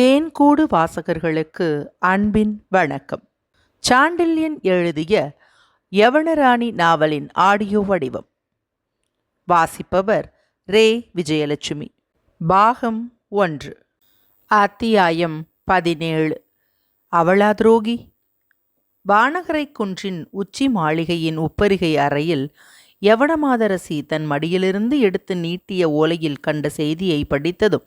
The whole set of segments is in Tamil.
தேன்கூடு வாசகர்களுக்கு அன்பின் வணக்கம். சாண்டில்யன் எழுதிய யவனராணி நாவலின் ஆடியோ வடிவம். வாசிப்பவர் ரே. விஜயலட்சுமி. பாகம் ஒன்று. அத்தியாயம் பதினேழு. அவளா துரோகி வானகரை குன்றின் உச்சி மாளிகையின் உப்பரிகை அறையில் யவனமாதரசி தன் மடியிலிருந்து எடுத்து நீட்டிய ஓலையில் கண்ட செய்தியை படித்ததும்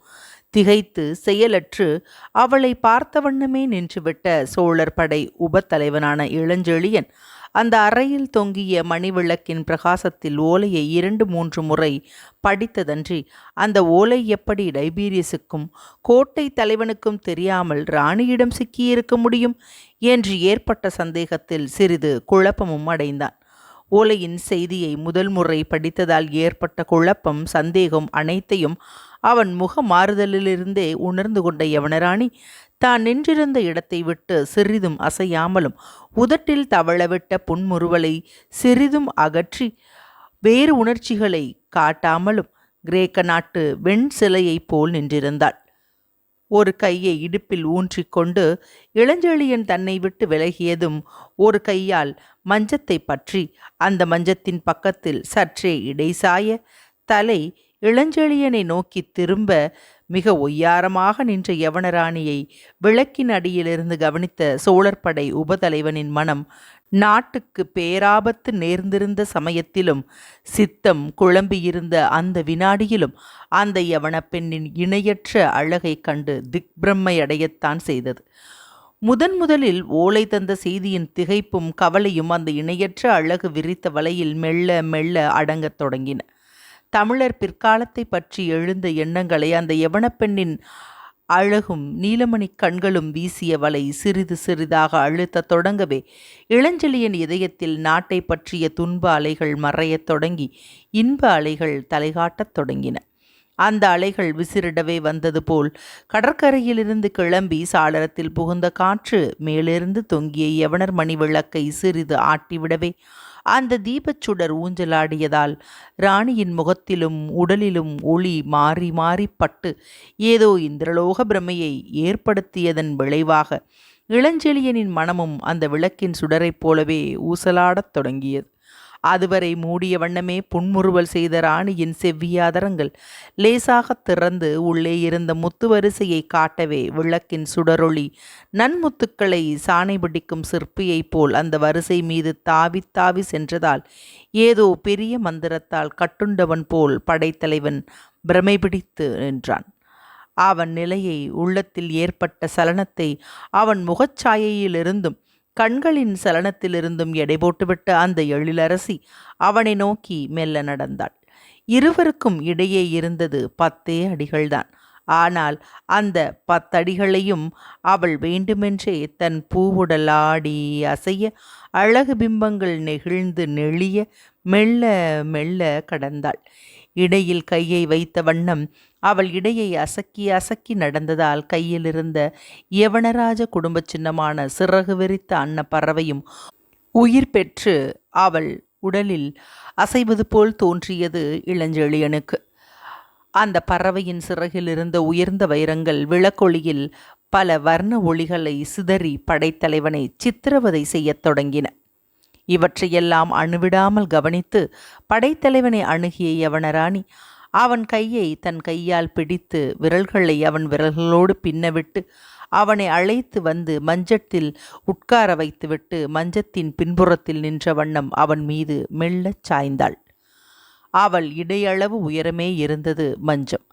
திகைத்து செயலற்று அவளை பார்த்த வண்ணமே நின்றுவிட்ட சோழர் படை உபத்தலைவனான இளஞ்செழியன் அந்த அறையில் தொங்கிய மணிவிளக்கின் பிரகாசத்தில் ஓலையை இரண்டு மூன்று முறை படித்ததன்றி அந்த ஓலை எப்படி டைபீரியஸுக்கும் கோட்டை தலைவனுக்கும் தெரியாமல் ராணியிடம் சிக்கியிருக்க முடியும் என்று ஏற்பட்ட சந்தேகத்தில் சிறிது குழப்பமும் அடைந்தான். ஓலையின் செய்தியை முதல் முறை படித்ததால் ஏற்பட்ட குழப்பம் சந்தேகம் அனைத்தையும் அவன் முக மாறுதலிலிருந்தே உணர்ந்து கொண்ட யவனராணி தான் நின்றிருந்த இடத்தை விட்டு சிறிதும் அசையாமலும் உதட்டில் தவளவிட்ட புன்முறுவலை சிறிதும் அகற்றி வேறு உணர்ச்சிகளை காட்டாமலும் கிரேக்க நாட்டு வெண் சிலையைப் போல் நின்றிருந்தாள். ஒரு கையை இடுப்பில் ஊன்றிக்கொண்டு இளஞ்செழியன் தன்னை விட்டு விலகியதும் ஒரு கையால் மஞ்சத்தை பற்றி அந்த மஞ்சத்தின் பக்கத்தில் சற்றே இடைசாய தலை இளஞ்செழியனை நோக்கி திரும்ப மிக ஒய்யாரமாக நின்ற யவனராணியை விளக்கின் அடியிலிருந்து கவனித்த சோழற்படை உபதலைவனின் மனம் நாட்டுக்கு பேராபத்து நேர்ந்திருந்த சமயத்திலும் சித்தம் குழம்பியிருந்த அந்த வினாடியிலும் அந்த யவன பெண்ணின் இணையற்ற அழகைக் கண்டு திக்பிரம்மை அடையத்தான் செய்தது. முதன் முதலில் ஓலை தந்த செய்தியின் திகைப்பும் கவலையும் அந்த இணையற்ற அழகு விரித்த வலையில் மெல்ல மெல்ல அடங்கத் தொடங்கின. தமிழர் பிற்காலத்தை பற்றி எழுந்த எண்ணங்களை அந்த யவனப்பெண்ணின் அழகும் நீலமணி கண்களும் வீசிய வலை சிறிது சிறிதாக அழுத்த தொடங்கவே இளஞ்செழியன் இதயத்தில் நாட்டை பற்றிய துன்ப அலைகள் மறையத் தொடங்கி இன்ப அலைகள் தலைகாட்டத் தொடங்கின. அந்த அலைகள் விசிறிடவே வந்தது போல் கடற்கரையிலிருந்து கிளம்பி சாளரத்தில் புகுந்த காற்று மேலிருந்து தொங்கிய யவனர் மணி விளக்கை சிறிது ஆட்டிவிடவே அந்த தீபச்சுடர் ஊஞ்சலாடியதால் ராணியின் முகத்திலும் உடலிலும் ஒளி மாறி மாறி பட்டு ஏதோ இந்திரலோக பிரமையை ஏற்படுத்தியதன் விளைவாக இளஞ்செழியனின் மனமும் அந்த விளக்கின் சுடரைப் போலவே ஊசலாடத் தொடங்கியது. அதுவரை மூடிய வண்ணமே புன்முறுவல் செய்த ராணியின் செவ்வியாதரங்கள். லேசாகத் திறந்து உள்ளே இருந்த முத்து வரிசையை காட்டவே விளக்கின் சுடரொளி. நன்முத்துக்களை சாணை பிடிக்கும் சிற்பியைப் போல் அந்த வரிசை மீது தாவி தாவி சென்றதால் ஏதோ பெரிய மந்திரத்தால் கட்டுண்டவன் போல் படைத்தலைவன் பிரமை பிடித்து நின்றான். அவன் நிலையை உள்ளத்தில் ஏற்பட்ட சலனத்தை அவன் முகச்சாயையிலிருந்தும் கண்களின் சலனத்திலிருந்தும் எடை போட்டுவிட்ட அந்த எழிலரசி அவனை நோக்கி மெல்ல நடந்தாள். இருவருக்கும் இடையே இருந்தது பத்தே அடிகள்தான். ஆனால் அந்த பத்தடிகளையும் அவள் வேண்டுமென்றே தன் பூவுடலாடி அசைய அழகு பிம்பங்கள் நெகிழ்ந்து நெளிய மெல்ல மெல்ல கடந்தாள். இடையில் கையை வைத்த வண்ணம் அவள் இடையை அசக்கி அசக்கி நடந்ததால் கையில் இருந்த யவனராஜ குடும்ப சின்னமான சிறகு விரித்த அன்ன பறவையும் உயிர் பெற்று அவள் உடலில் அசைவது போல் தோன்றியது இளஞ்செழியனுக்கு. அந்த பறவையின் சிறகில் இருந்த உயர்ந்த வைரங்கள் விளக்கொளியில் பல வர்ண ஒளிகளை சிதறி படைத்தலைவனை சித்திரவதை செய்யத் தொடங்கின. இவற்றையெல்லாம் அணுவிடாமல் கவனித்து படைத்தலைவனை அணுகிய யவனராணி அவன் கையை தன் கையால் பிடித்து விரல்களை அவன் விரல்களோடு பின்னவிட்டு அவனை அழைத்து வந்து மஞ்சத்தில் உட்கார வைத்துவிட்டு மஞ்சத்தின் பின்புறத்தில் நின்ற வண்ணம் அவன் மீது மெல்லச் சாய்ந்தாள். அவள் இடையளவு உயரமே இருந்தது மஞ்சம்.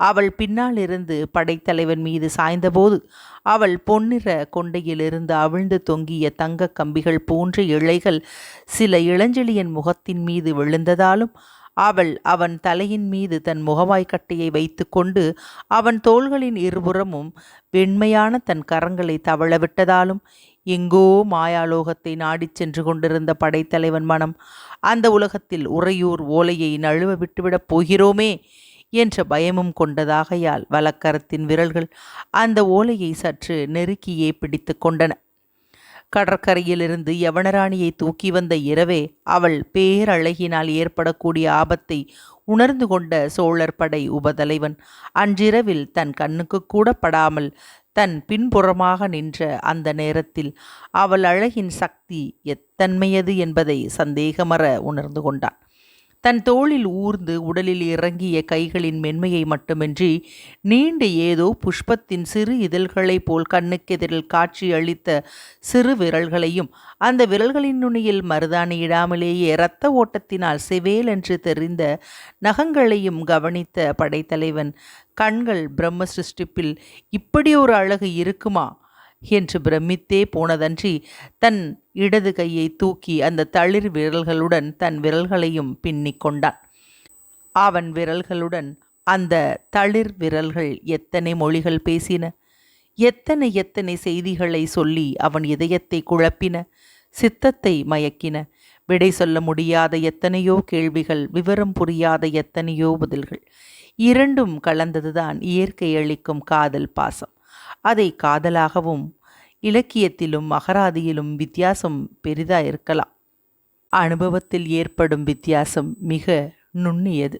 அவள் பின்னால் இருந்து படைத்தலைவன் மீது சாய்ந்தபோது அவள் பொன்னிற கொண்டையிலிருந்து அவிழ்ந்து தொங்கிய தங்க கம்பிகள் போன்ற இழைகள் சில இளஞ்செழியன் முகத்தின் மீது விழுந்ததாலும் அவள் அவன் தலையின் மீது தன் முகவாய்க்கட்டையை வைத்துக்கொண்டு அவன் தோள்களின் இருபுறமும் வெண்மையான தன் கரங்களை தவளவிட்டதாலும் எங்கோ மாயாலோகத்தை நாடிச் சென்று கொண்டிருந்த படைத்தலைவன் மனம் அந்த உலகத்தில் உறையூர் ஓலையை நழுவ விட்டுவிடப் போகிறோமே! என்ற பயமும் கொண்டதாகையால் வலக்கரத்தின் விரல்கள் அந்த ஓலையை சற்று நெருக்கியே பிடித்து கொண்டன. கடற்கரையிலிருந்து யவனராணியை தூக்கி வந்த இரவே அவள் பேரழகினால் ஏற்படக்கூடிய ஆபத்தை உணர்ந்து கொண்ட சோழர் படை உபதலைவன் அன்றிரவில் தன் கண்ணுக்கு கூட படாமல் தன் பின்புறமாக நின்ற அந்த நேரத்தில் அவள் அழகின் சக்தி எத்தன்மையது என்பதை சந்தேகமற உணர்ந்து கொண்டான். தன் தோளில் ஊர்ந்து உடலில் இறங்கிய கைகளின் மென்மையை மட்டுமின்றி நீண்ட ஏதோ புஷ்பத்தின் சிறு இதழ்களைப் போல் கண்ணுக்கெதிரில் காட்சி அளித்த சிறு விரல்களையும் அந்த விரல்களின் நுனியில் மருதாணியிடாமலேயே இரத்த ஓட்டத்தினால் செவேல் என்று தெரிந்த நகங்களையும் கவனித்த படைத்தலைவன் கண்கள் பிரம்ம சிருஷ்டிப்பில் இப்படி ஒரு அழகு இருக்குமா? என்று பிரமித்தே போனதன்றி தன் இடது கையை தூக்கி அந்த தளிர் விரல்களுடன் தன் விரல்களையும் பின்னிக் கொண்டான். அவன் விரல்களுடன் அந்த தளிர் விரல்கள் எத்தனை மொழிகள் பேசின? எத்தனை எத்தனை செய்திகளை சொல்லி அவன் இதயத்தை குழப்பின? சித்தத்தை மயக்கின? விடை சொல்ல முடியாத எத்தனையோ கேள்விகள் விவரம் புரியாத எத்தனையோ பதில்கள். இரண்டும் கலந்ததுதான் இயற்கை அளிக்கும் காதல் பாசம். அதை காதலாகவும் இலக்கியத்திலும் அகராதியிலும் வித்தியாசம் பெரிதா இருக்கலாம் அனுபவத்தில் ஏற்படும் வித்தியாசம் மிக நுண்ணியது.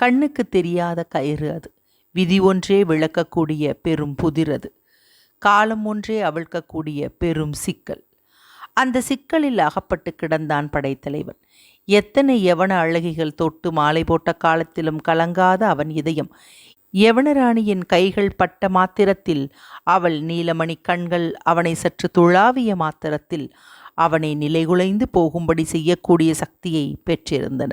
கண்ணுக்கு தெரியாத கயிறு அது. விதி ஒன்றே விளக்கக்கூடிய பெரும் புதிர் அது காலம் ஒன்றே அவிழ்க்கக்கூடிய பெரும் சிக்கல். அந்த சிக்கலில் அகப்பட்டு கிடந்தான் படைத்தலைவன். எத்தனை யவன அழகிகள் தொட்டு மாலை போட்ட காலத்திலும் கலங்காத அவன் இதயம். யவனராணியின் கைகள் பட்ட மாத்திரத்தில் அவள் நீலமணி கண்கள் அவனை சற்று துழாவிய மாத்திரத்தில் அவனை நிலைகுலைந்து போகும்படி செய்யக்கூடிய சக்தியை பெற்றிருந்தன.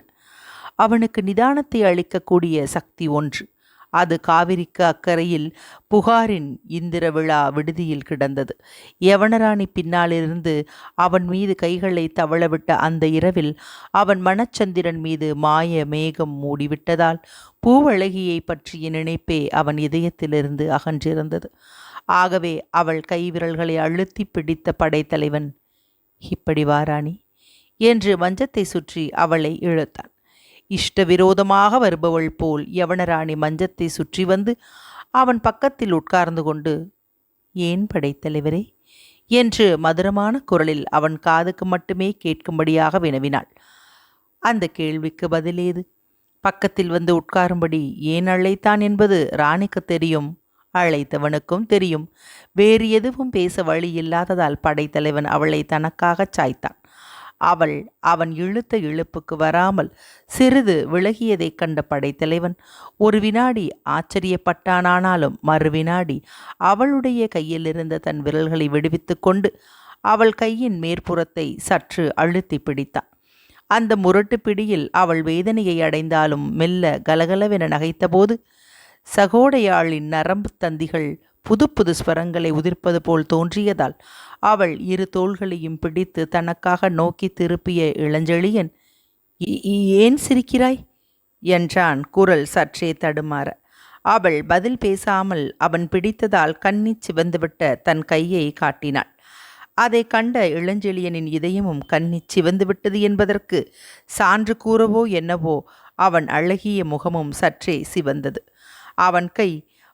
அவனுக்கு நிதானத்தை அளிக்கக்கூடிய சக்தி ஒன்று. அது காவிரிக்கு அக்கறையில் புகாரின் இந்திர விழா விடுதியில் கிடந்தது. யவனராணி பின்னாலிருந்து அவன் மீது கைகளை தவளவிட்ட அந்த இரவில் அவன் மணச்சந்திரன் மீது மாய மேகம் மூடிவிட்டதால் பூவழகியை பற்றிய நினைப்பே அவன் இதயத்திலிருந்து அகன்றிருந்தது. ஆகவே அவள் கைவிரல்களை அழுத்தி பிடித்த படைத்தலைவன் இப்படி வாராணி என்று மஞ்சத்தை சுற்றி அவளை இழுத்தான். இஷ்டவிரோதமாக வருபவள் போல் யவனராணி மஞ்சத்தை சுற்றி வந்து அவன் பக்கத்தில் உட்கார்ந்து கொண்டு ஏன் படைத்தலைவரே என்று மதுரமான குரலில் அவன் காதுக்கு மட்டுமே கேட்கும்படியாக வினவினாள். அந்த கேள்விக்கு பதிலேது பக்கத்தில் வந்து உட்காரும்படி ஏன் அழைத்தான் என்பது ராணிக்கு தெரியும் அழைத்தவனுக்கும் தெரியும். வேறு எதுவும் பேச வழி இல்லாததால் படைத்தலைவன் அவளை தனக்காகச் சாய்த்தான். அவள் அவன் இழுத்த இழுப்புக்கு வராமல் சிறிது விலகியதைக் கண்ட படைத்தலைவன் ஒரு வினாடி ஆச்சரியப்பட்டானானாலும் மறுவினாடி அவளுடைய கையிலிருந்த தன் விரல்களை விடுவித்து கொண்டு அவள் கையின் மேற்புறத்தை சற்று அழுத்தி பிடித்தான். அந்த முரட்டு பிடியில் அவள் வேதனையை அடைந்தாலும் மெல்ல கலகலவென நகைத்தபோது சகோடையாளின் நரம்பு தந்திகள் புது புது ஸ்வரங்களை உதிர்ப்பது போல் தோன்றியதால் அவள் இரு தோள்களையும் பிடித்து தனக்காக நோக்கி திருப்பிய இளஞ்செழியன் ஏன் சிரிக்கிறாய்? என்றான் குரல் சற்றே தடுமாற. அவள் பதில் பேசாமல் அவன் பிடித்ததால் கண்ணி சிவந்துவிட்ட தன் கையை காட்டினாள். அதை கண்ட இளஞ்செழியனின் இதயமும் கண்ணி சிவந்துவிட்டது என்பதற்கு சான்று கூறவோ என்னவோ அவன் அழகிய முகமும் சற்றே சிவந்தது. அவன் கை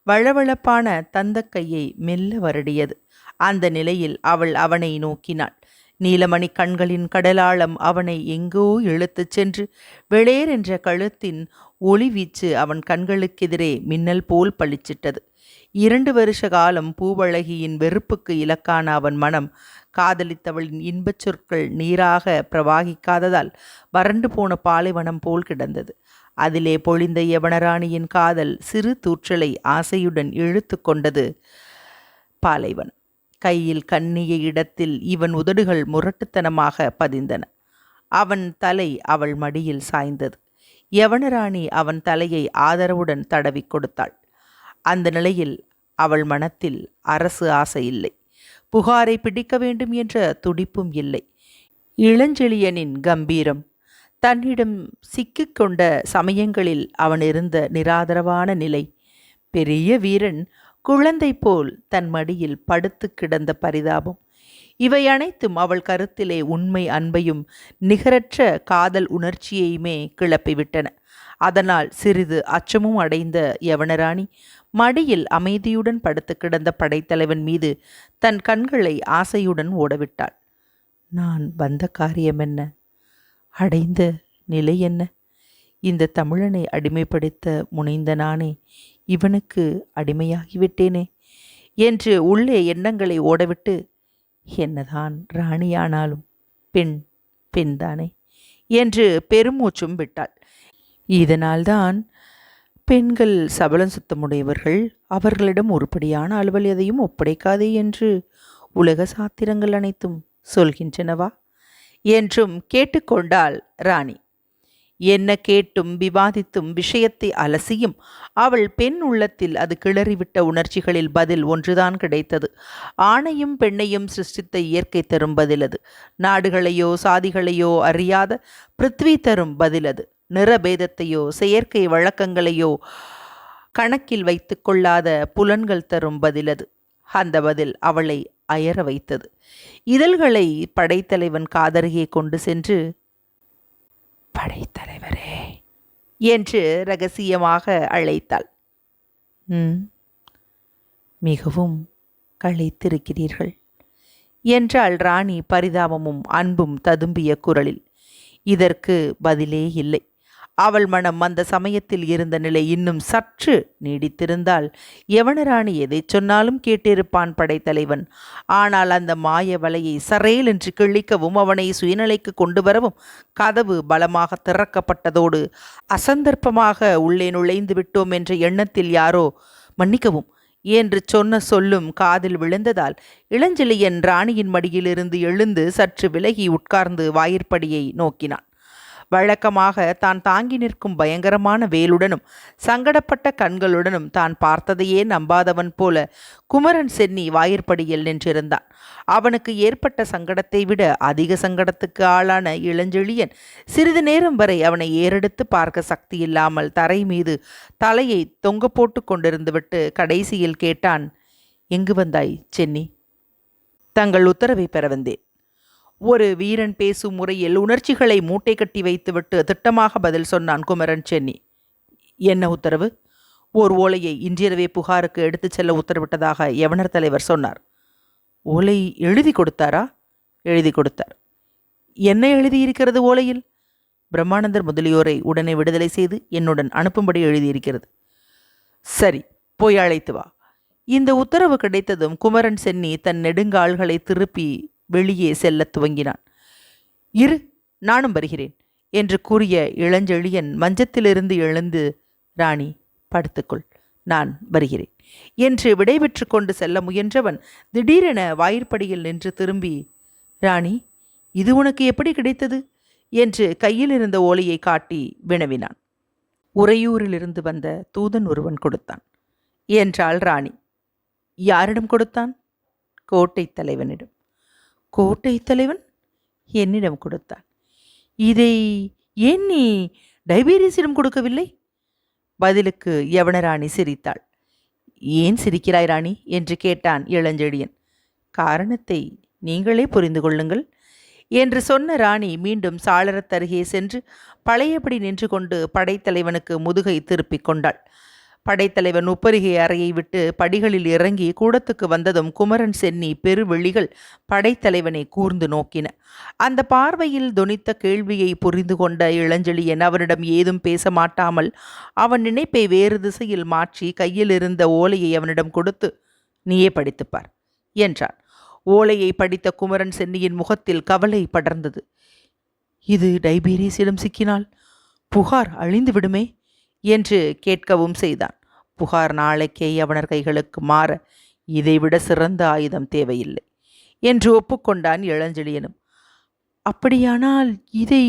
வழவழப்பான தந்தக்கையை மெல்ல வருடியது. அந்த நிலையில் அவள் அவனை நோக்கினாள். நீலமணி கண்களின் கடலாளம் அவனை எங்கோ இழுத்துச் சென்று வெளேர் என்ற கழுத்தின் ஒளி வீச்சு அவன் கண்களுக்கெதிரே மின்னல் போல் பளிச்சிட்டது. இரண்டு வருஷ காலம் பூவழகியின் வெறுப்புக்கு இலக்கான அவன் மனம் காதலித்தவளின் இன்பச் சொற்கள் நீராக பிரவாகிக்காததால் வறண்டு போன பாலைவனம் போல் கிடந்தது. அதிலே பொழிந்த யவனராணியின் காதல் சிறு தூற்றலை ஆசையுடன் இழுத்து கொண்டது பாலைவன். கையில் கண்ணிய இடத்தில் இவன் உதடுகள் முரட்டுத்தனமாக பதிந்தன. அவன் தலை அவள் மடியில் சாய்ந்தது. யவனராணி அவன் தலையை ஆதரவுடன் தடவி கொடுத்தாள். அந்த நிலையில் அவள் மனத்தில் அரசு ஆசை இல்லை. புகாரை பிடிக்க வேண்டும் என்ற துடிப்பும் இல்லை. இளஞ்செழியனின் கம்பீரம் தன்னிடம் சிக்கிக்கொண்ட சமயங்களில் அவன் இருந்த நிராதரவான நிலை. பெரிய வீரன் குழந்தை போல் தன் மடியில் படுத்து கிடந்த பரிதாபம். இவை அனைத்தும் அவள் கருத்திலே உண்மை அன்பையும் நிகரற்ற காதல் உணர்ச்சியையுமே கிளப்பிவிட்டன. அதனால் சிறிது அச்சமும் அடைந்த யவனராணி மடியில் அமைதியுடன் படுத்து கிடந்த படைத்தலைவன் மீது தன் கண்களை ஆசையுடன் ஓடவிட்டாள். நான் வந்த காரியம் என்ன? அடைந்த நிலை என்ன? இந்த தமிழனை அடிமைப்படுத்த முனைந்த நானே இவனுக்கு அடிமையாகிவிட்டேனே என்று உள்ளே எண்ணங்களை ஓடவிட்டு என்னதான் ராணியானாலும் பெண் பெண்தானே என்று பெருமூச்சும் விட்டாள். இதனால்தான் பெண்கள் சபலம் சுத்தமுடையவர்கள் அவர்களிடம் உருப்படியான அலுவல் எதையும் ஒப்படைக்காதே என்று உலக சாத்திரங்கள் அனைத்தும் சொல்கின்றனவா? என்றும் கேட்டுக்கொண்டாள் ராணி. என்ன கேட்டும் விவாதித்தும் விஷயத்தை அலசியும் அவள் பெண் உள்ளத்தில் அது கிளறிவிட்ட உணர்ச்சிகளில் பதில் ஒன்றுதான் கிடைத்தது. ஆணையும் பெண்ணையும் சிருஷ்டித்த இயற்கை தரும் பதிலது. நாடுகளையோ சாதிகளையோ அறியாத பிருத்வி தரும் பதிலது. நிறபேதத்தையோ செயற்கை வழக்கங்களையோ கணக்கில் வைத்து கொள்ளாத புலன்கள் தரும் பதிலது. அந்த பதில் அவளை அயர வைத்தது. இதழ்களை படைத்தலைவன் காதருகே கொண்டு சென்று படைத்தலைவரே என்று ரகசியமாக அழைத்தாள். ம் மிகவும் களைத்திருக்கிறீர்கள் என்றாள் ராணி பரிதாபமும் அன்பும் ததும்பிய குரலில். இதற்கு பதிலே இல்லை. அவள் மனம் அந்த சமயத்தில் இருந்த நிலை இன்னும் சற்று நீடித்திருந்தால் யவனராணி எதை சொன்னாலும் கேட்டிருப்பான் படைத்தலைவன். ஆனால் அந்த மாய வலையை சரேல் என்று கிழிக்கவும் அவனை சுயநிலைக்கு கொண்டு வரவும் கதவு பலமாக திறக்கப்பட்டதோடு அசந்தர்ப்பமாக உள்ளே நுழைந்து விட்டோம் என்ற எண்ணத்தில் யாரோ மன்னிக்கவும் என்று சொன்ன சொல்லும் காதில் விழுந்ததால் இளஞ்சிலியன் ராணியின் மடியிலிருந்து எழுந்து சற்று விலகி உட்கார்ந்து வாயிற்படியை நோக்கினான். வழக்கமாக தான் தாங்கி நிற்கும் பயங்கரமான வேலுடனும் சங்கடப்பட்ட கண்களுடனும் தான் பார்த்ததையே நம்பாதவன் போல குமரன் சென்னி வாயிற்படியில் நின்றிருந்தான். அவனுக்கு ஏற்பட்ட சங்கடத்தை விட அதிக சங்கடத்துக்கு ஆளான இளஞ்செழியன் சிறிது நேரம் வரை அவனை ஏறெடுத்து பார்க்க சக்தி இல்லாமல் தரை மீது தலையை தொங்க போட்டு கொண்டிருந்துவிட்டு கடைசியில் கேட்டான் எங்கு வந்தாய் சென்னி? தங்கள் உத்தரவை பெற வந்தேன். ஒரு வீரன் பேசும் முறையில் உணர்ச்சிகளை மூட்டை கட்டி வைத்துவிட்டு திட்டமாக பதில் சொன்னான் குமரன் சென்னி. என்ன உத்தரவு? ஓர் ஓலையை இன்றிரவே புகாருக்கு எடுத்துச் செல்ல உத்தரவிட்டதாக யவனர் தலைவர் சொன்னார். ஓலை எழுதி கொடுத்தாரா? எழுதி கொடுத்தார். என்ன எழுதியிருக்கிறது ஓலையில்? பிரம்மானந்தர் முதலியோரை உடனே விடுதலை செய்து என்னுடன் அனுப்பும்படி எழுதியிருக்கிறது. சரி போய் அழைத்து வா. இந்த உத்தரவு கிடைத்ததும் குமரன் சென்னி தன் நெடுங்கால்களை திருப்பி வெளியே செல்லத் துவங்கினான். இரு நானும் வருகிறேன் என்று கூறிய இளஞ்செழியன் மஞ்சத்திலிருந்து எழுந்து ராணி படுத்துக்கொள் நான் வருகிறேன் என்று விடைபெற்று கொண்டு செல்ல முயன்றவன் திடீரென வாயிற்படியில் நின்று திரும்பி ராணி இது உனக்கு எப்படி கிடைத்தது? என்று கையில் இருந்த ஓலையை காட்டி வினவினான். உறையூரிலிருந்து வந்த தூதன் ஒருவன் கொடுத்தான் என்றாள் ராணி. யாரிடம் கொடுத்தான்? கோட்டை தலைவனிடம். கோட்டை தலைவன் என்னிடம் கொடுத்தான் இதை ஏன் நீ டைபீரியஸிடம் கொடுக்கவில்லை? பதிலுக்கு யவனராணி சிரித்தாள். ஏன் சிரிக்கிறாய் ராணி? என்று கேட்டான் இளஞ்செழியன். காரணத்தை நீங்களே புரிந்து கொள்ளுங்கள். என்று சொன்ன ராணி மீண்டும் சாளரத்தருகே சென்று பழையபடி நின்று கொண்டு படைத்தலைவனுக்கு முதுகை திருப்பிக் கொண்டாள். படைத்தலைவன் உப்பருகை அறையை விட்டு படிகளில் இறங்கி கூடத்துக்கு வந்ததும் குமரன் சென்னி பெருவெளிகள் படைத்தலைவனை கூர்ந்து நோக்கின. அந்த பார்வையில் தொனித்த கேள்வியை புரிந்து கொண்ட இளஞ்செழியன் அவனிடம் ஏதும் பேச மாட்டாமல் அவன் நினைப்பை வேறு திசையில் மாற்றி கையில் இருந்த ஓலையை அவனிடம் கொடுத்து நீயே படித்துப்பார் என்றான். ஓலையை படித்த குமரன் சென்னியின் முகத்தில் கவலை படர்ந்தது. இது டைபீரியஸிடம் சிக்கினால் புகார் அழிந்து விடுமே என்று கேட்கவும் செய்தான். புகார் நாளைக்கே அவனர் கைகளுக்கு மாற இதைவிட சிறந்த ஆயுதம் தேவையில்லை என்று ஒப்புக்கொண்டான் இளஞ்செழியனும் அப்படியானால் இதை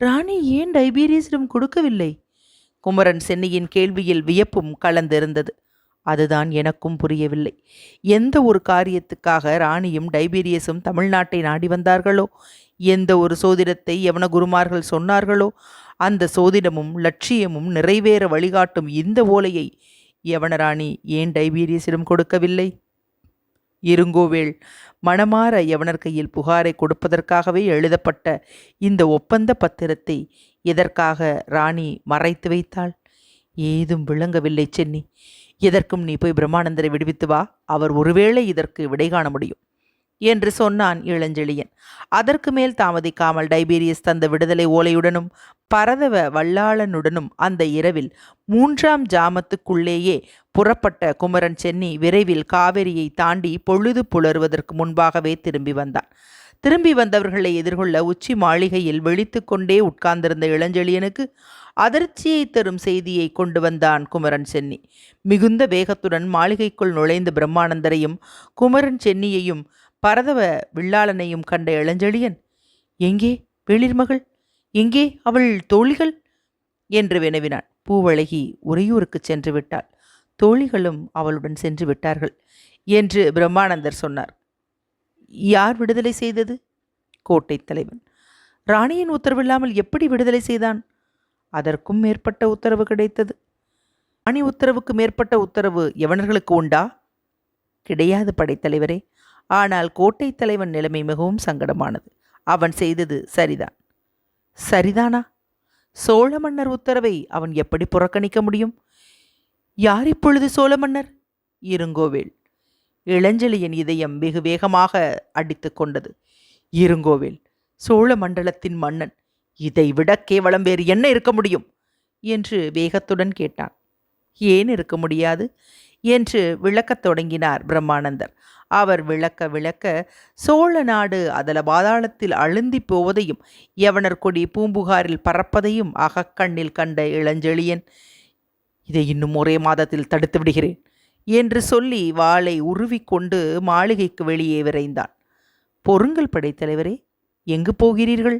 ராணி ஏன் டைபீரியஸிடம் கொடுக்கவில்லை? குமரன் சென்னியின் கேள்வியில் வியப்பும் கலந்திருந்தது. அதுதான் எனக்கும் புரியவில்லை. எந்த ஒரு காரியத்துக்காக ராணியும் டைபீரியஸும் தமிழ்நாட்டை நாடி வந்தார்களோ? எந்த ஒரு சோதிடத்தை யவன குருமார்கள் சொன்னார்களோ? அந்த சோதிடமும் லட்சியமும் நிறைவேற வழிகாட்டும் இந்த ஓலையை யவனராணி ஏன் டைபீரியஸிடம் கொடுக்கவில்லை? இருங்கோவேள் மணமாற யவனர் கையில் புகாரை கொடுப்பதற்காகவே எழுதப்பட்ட இந்த ஒப்பந்த பத்திரத்தை எதற்காக ராணி மறைத்து வைத்தாள்? ஏதும் விளங்கவில்லை சென்னி. எதற்கும் நீ போய் பிரம்மானந்தரை விடுவித்து வா. அவர் ஒருவேளை இதற்கு விடை காண முடியும். என்று சொன்னான் இளஞ்செழியன். அதற்கு மேல் தாமதிக்காமல் டைபீரியஸ் தந்த விடுதலை ஓலையுடனும் பரதவ வல்லாளனுடனும் அந்த இரவில் மூன்றாம் ஜாமத்துக்குள்ளேயே புறப்பட்ட குமரன் சென்னி விரைவில் காவிரியை தாண்டி பொழுது புலருவதற்கு முன்பாகவே திரும்பி வந்தான். திரும்பி வந்தவர்களை எதிர்கொள்ள உச்சி மாளிகையில் விழித்து கொண்டே உட்கார்ந்திருந்த இளஞ்செழியனுக்கு அதிர்ச்சியை தரும் செய்தியை கொண்டு வந்தான் குமரன் சென்னி. மிகுந்த வேகத்துடன் மாளிகைக்குள் நுழைந்த பிரம்மானந்தரையும் குமரன் சென்னியையும் பரதவ வில்லாளனையும் கண்ட இளஞ்செழியன் எங்கே வெளிர்மகள் எங்கே அவள் தோழிகள்? என்று வினவினான். பூவழகி உறையூருக்கு சென்று விட்டாள். தோழிகளும் அவளுடன் சென்று விட்டார்கள் என்று பிரம்மானந்தர் சொன்னார். யார் விடுதலை செய்தது? கோட்டைத் தலைவன். ராணியின் உத்தரவில்லாமல் எப்படி விடுதலை செய்தான்? அதற்கும் மேற்பட்ட உத்தரவு கிடைத்தது. ராணி உத்தரவுக்கு மேற்பட்ட உத்தரவு எவனர்களுக்கு உண்டா? கிடையாது படைத்தலைவரே. ஆனால் கோட்டைத் தலைவன் நிலைமை மிகவும் சங்கடமானது. அவன் செய்தது சரிதான். சரிதானா? சோழ மன்னர் உத்தரவை அவன் எப்படி புறக்கணிக்க முடியும்? யார் இப்பொழுது சோழ மன்னர்? இருங்கோவேல். இளஞ்செழியன் இதயம் வெகு வேகமாக அடித்து கொண்டது. இருங்கோவேல் சோழ மண்டலத்தின் மன்னன் இதை விட கேவலம் வேறு என்ன இருக்க முடியும்? என்று வேகத்துடன் கேட்டான். ஏன் இருக்க முடியாது? என்று விளக்கத் தொடங்கினார் பிரம்மானந்தர். அவர் விளக்க விளக்க சோழ நாடு அதல பாதாளத்தில் அழுந்தி போவதையும் யவனர் கொடி பூம்புகாரில் பறப்பதையும் அகக்கண்ணில் கண்ட இளஞ்செழியன் இதை இன்னும் ஒரே மாதத்தில் தடுத்து விடுகிறேன் என்று சொல்லி வாளை உருவிக்கொண்டு மாளிகைக்கு வெளியே விரைந்தான். பொருங்கள் படைத்தலைவரே எங்கு போகிறீர்கள்?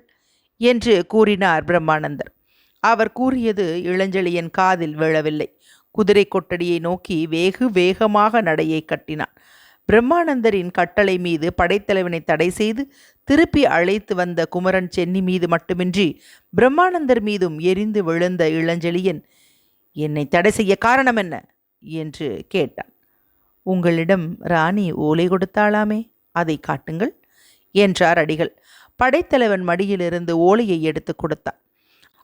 என்று கூறினார் பிரம்மானந்தர். அவர் கூறியது இளஞ்செழியன் காதில் விழவில்லை. குதிரை கொட்டடியை நோக்கி வேகு வேகமாக நடையை கட்டினான். பிரம்மானந்தரின் கட்டளை மீது படைத்தலைவனை தடை செய்து திருப்பி அழைத்து வந்த குமரன் சென்னி மீது மட்டுமின்றி பிரம்மானந்தர் மீதும் எரிந்து விழுந்த இளஞ்செழியன் என்னை தடை செய்ய காரணம் என்ன? என்று கேட்டான். உங்களிடம் ராணி ஓலை கொடுத்தாளாமே? அதை காட்டுங்கள் என்றார் அடிகள். படைத்தலைவன் மடியிலிருந்து ஓலையை எடுத்து கொடுத்தான்.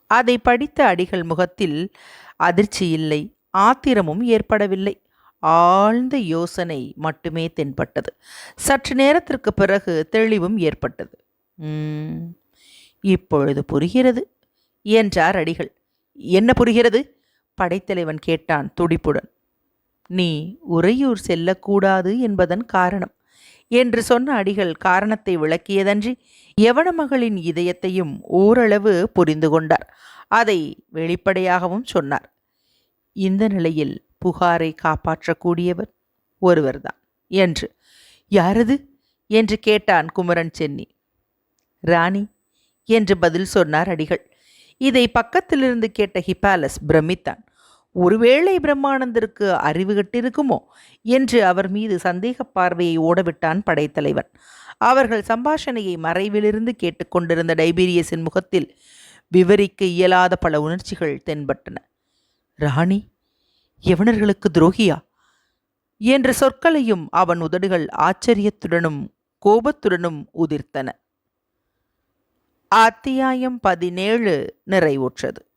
அதை படித்த அடிகள் முகத்தில் அதிர்ச்சி இல்லை ஆத்திரமும் ஏற்படவில்லை. ஆழ்ந்த யோசனை மட்டுமே தென்பட்டது. சற்று நேரத்திற்கு பிறகு தெளிவும் ஏற்பட்டது. இப்பொழுது புரிகிறது என்றார் அடிகள். என்ன புரிகிறது? படைத்தலைவன் கேட்டான் துடிப்புடன். நீ உறையூர் செல்லக்கூடாது என்பதன் காரணம் என்று சொன்ன அடிகள் காரணத்தை விளக்கியதன்றி யவன மகளின் இதயத்தையும் ஓரளவு புரிந்து கொண்டார். அதை வெளிப்படையாகவும் சொன்னார். இந்த நிலையில் புகாரை காப்பாற்றக்கூடியவர் ஒருவர்தான். என்று? யாரது? என்று கேட்டான் குமரன் சென்னி. ராணி? என்று பதில் சொன்னார் அடிகள். இதை பக்கத்திலிருந்து கேட்ட ஹிபாலஸ் பிரமித்தான் ஒருவேளை பிரம்மானந்தருக்கு அறிவு கட்டிருக்குமோ? என்று அவர் மீது சந்தேக பார்வையை ஓடவிட்டான் படைத்தலைவன். அவர்கள் சம்பாஷணையை மறைவிலிருந்து கேட்டுக்கொண்டிருந்த டைபீரியஸின் முகத்தில் விவரிக்க இயலாத பல உணர்ச்சிகள் தென்பட்டன. ராணி? யவனர்களுக்கு துரோகியா? என்ற சொற்களையும் அவன் உதடுகள் ஆச்சரியத்துடனும் கோபத்துடனும் உதிர்த்தன. அத்தியாயம் பதினேழு நிறைவுற்றது.